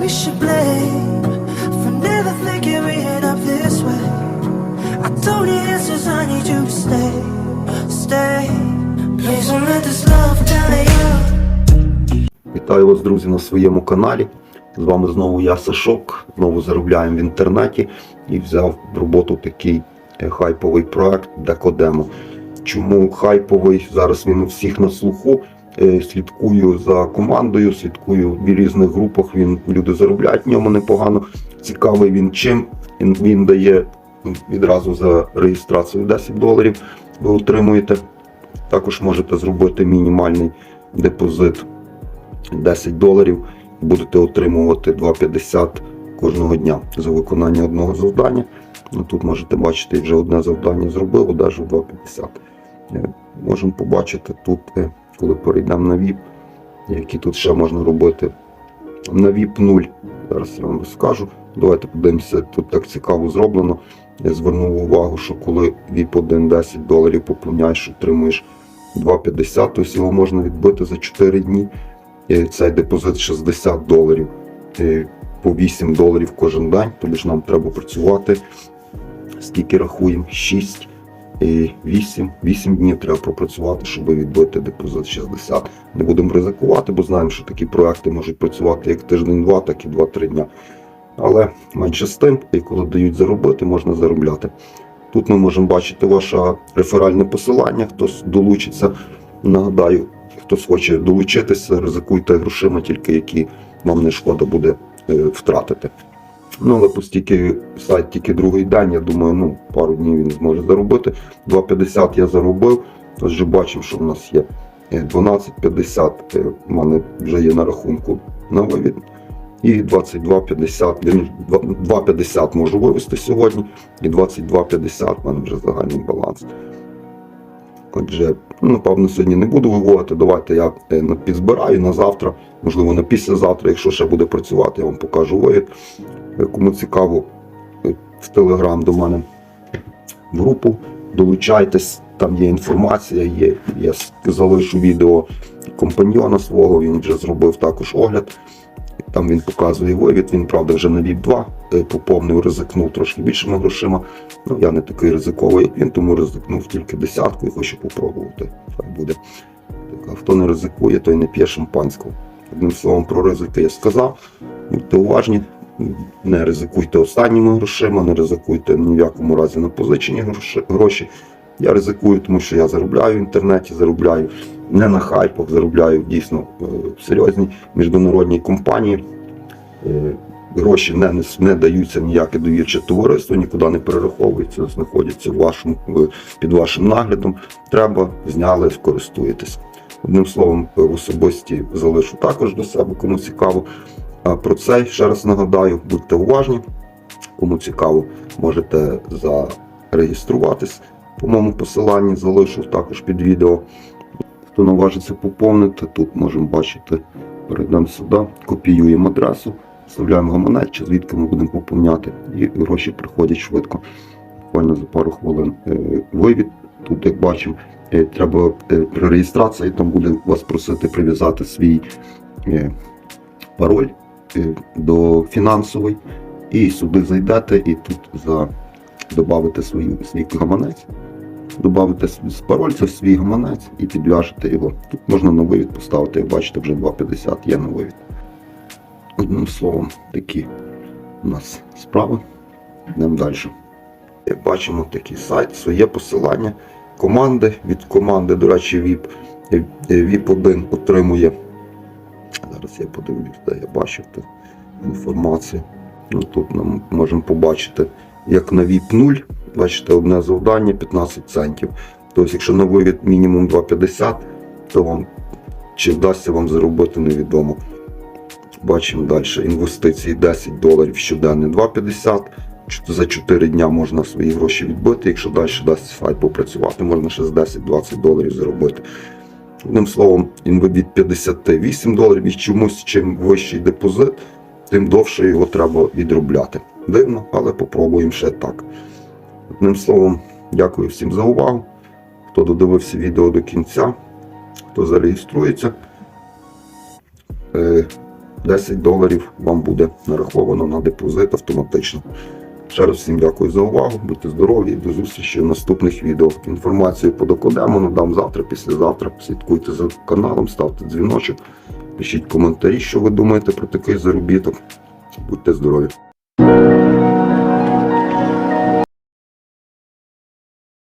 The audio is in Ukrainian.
we should blame for never figuring it up this way. I don't need answers, I need you to stay, stay. Please don't let this love die young. Вітаю вас, друзі, на своєму каналі. З вами знову я Сашок. Знову заробляємо в інтернеті і взяв в роботу такий е, хайповий проект Декодемо. Чому хайповий? Зараз він у всіх на слуху. Е, Слідкую за командою, слідкую в різних групах. Він люди заробляють в ньому непогано. Цікавий він чим. Він, дає відразу за реєстрацію 10 доларів. Ви отримуєте. Також можете зробити мінімальний депозит 10 доларів, будете отримувати 2,50 кожного дня за виконання одного завдання. Ну, тут можете бачити, вже одне завдання зробив, одержав 2,50. Е, Можемо побачити тут, е, коли перейдемо на VIP, які тут ще можна робити. На VIP 0. Зараз я вам розкажу. Давайте подивимося, тут так цікаво зроблено. Я звернув увагу, що коли VIP 1 10 доларів поповняєш, отримуєш 2,50, тобто його можна відбити за 4 дні. Цей депозит 60 доларів е, по 8 доларів кожен день. Тобі ж нам треба працювати. Скільки рахуємо? 6, 8, 8 днів треба пропрацювати, щоб відбити депозит 60. Не будемо ризикувати, бо знаємо, що такі проекти можуть працювати як тиждень-два, так і 2-3 дня. Але менше з тим, і коли дають заробити, можна заробляти. Тут ми можемо бачити ваше реферальне посилання, хтось долучиться. Нагадаю, хтось хоче долучитися, ризикуйте грошима, тільки які вам не шкода буде е, втратити. Ну, але оскільки сайт тільки другий день, я думаю, ну, пару днів він зможе заробити. 2,50 я заробив, вже бачив, що в нас є е, 12,50 е, в мене вже є на рахунку на вивід. І 22,50, 2,50 можу вивести сьогодні, і 22,50 в мене вже загальний баланс. Отже, ну, напевно, сьогодні не буду виводити. Давайте я е, підзбираю на завтра, можливо, на післязавтра, якщо ще буде працювати, я вам покажу вивід. Кому цікаво, е, в Телеграм до мене в групу. Долучайтесь, там є інформація, є, я залишу відео компаньйона свого, він вже зробив також огляд. Там він показує вивід, він, правда, вже на VIP 2 е, поповнив, ризикнув трошки більшими грошима. Ну, я не такий ризиковий, як він, тому ризикнув тільки десятку і хочу попробувати. Хай буде. Так, а хто не ризикує, той не п'є шампанського. Одним словом, про ризики я сказав. Будьте уважні, не ризикуйте останніми грошима, не ризикуйте ні в якому разі на позичені гроші-. Я ризикую, тому що я заробляю в інтернеті, заробляю не на хайпах, заробляю дійсно е, в серйозній міжнародній компанії. Е, Гроші не, не даються ніяке довірче товариство, нікуди не перераховуються, знаходяться в вашому, під вашим наглядом. Треба, зняли, користуєтесь. Одним словом, е, особисті залишу також до себе, кому цікаво. Про це ще раз нагадаю, будьте уважні. Кому цікаво, можете зареєструватись по моєму посиланні, залишу також під відео. Хто наважиться поповнити, тут можемо бачити, перейдемо сюди, копіюємо адресу, вставляємо гаманець, чи звідки ми будемо поповняти, і гроші приходять швидко. Буквально за пару хвилин е, вивід. Тут, як бачимо, е, треба е, при реєстрації, там буде вас просити прив'язати свій пароль до фінансовий. І сюди зайдете і тут за додати свій, свій гаманець, додати пароль, це свій гаманець і підв'яжете його. Тут можна на вивід поставити, як бачите, вже 2,50 є на вивід. Одним словом, такі у нас справи. Йдемо далі. Як бачимо, такий сайт, своє посилання команди. Від команди, до речі, VIP, е, VIP 1 отримує. Зараз я подивлюсь, де я бачив ту інформацію. Ну, тут нам можемо побачити, як на VIP 0, бачите, одне завдання 15 центів. Тобто, якщо на вивід мінімум 2,50, то вам чи вдасться вам заробити невідомо. Бачимо далі. Інвестиції 10 доларів щоденно 2,50. Чт- За 4 дня можна свої гроші відбити. Якщо далі дасть сайт попрацювати, можна ще з 10-20 доларів заробити. Одним словом, інвалід від 58 доларів і чомусь, чим вищий депозит, тим довше його треба відробляти. Дивно, але попробуємо ще так. Одним словом, дякую всім за увагу. Хто додивився відео до кінця, хто зареєструється. Е, 10 доларів вам буде нараховано на депозит автоматично. Ще раз всім дякую за увагу. Будьте здорові і до зустрічі в наступних відео. Інформацію по докладемо надам завтра, післязавтра. Слідкуйте за каналом, ставте дзвіночок, пишіть коментарі, що ви думаєте про такий заробіток. Будьте здорові!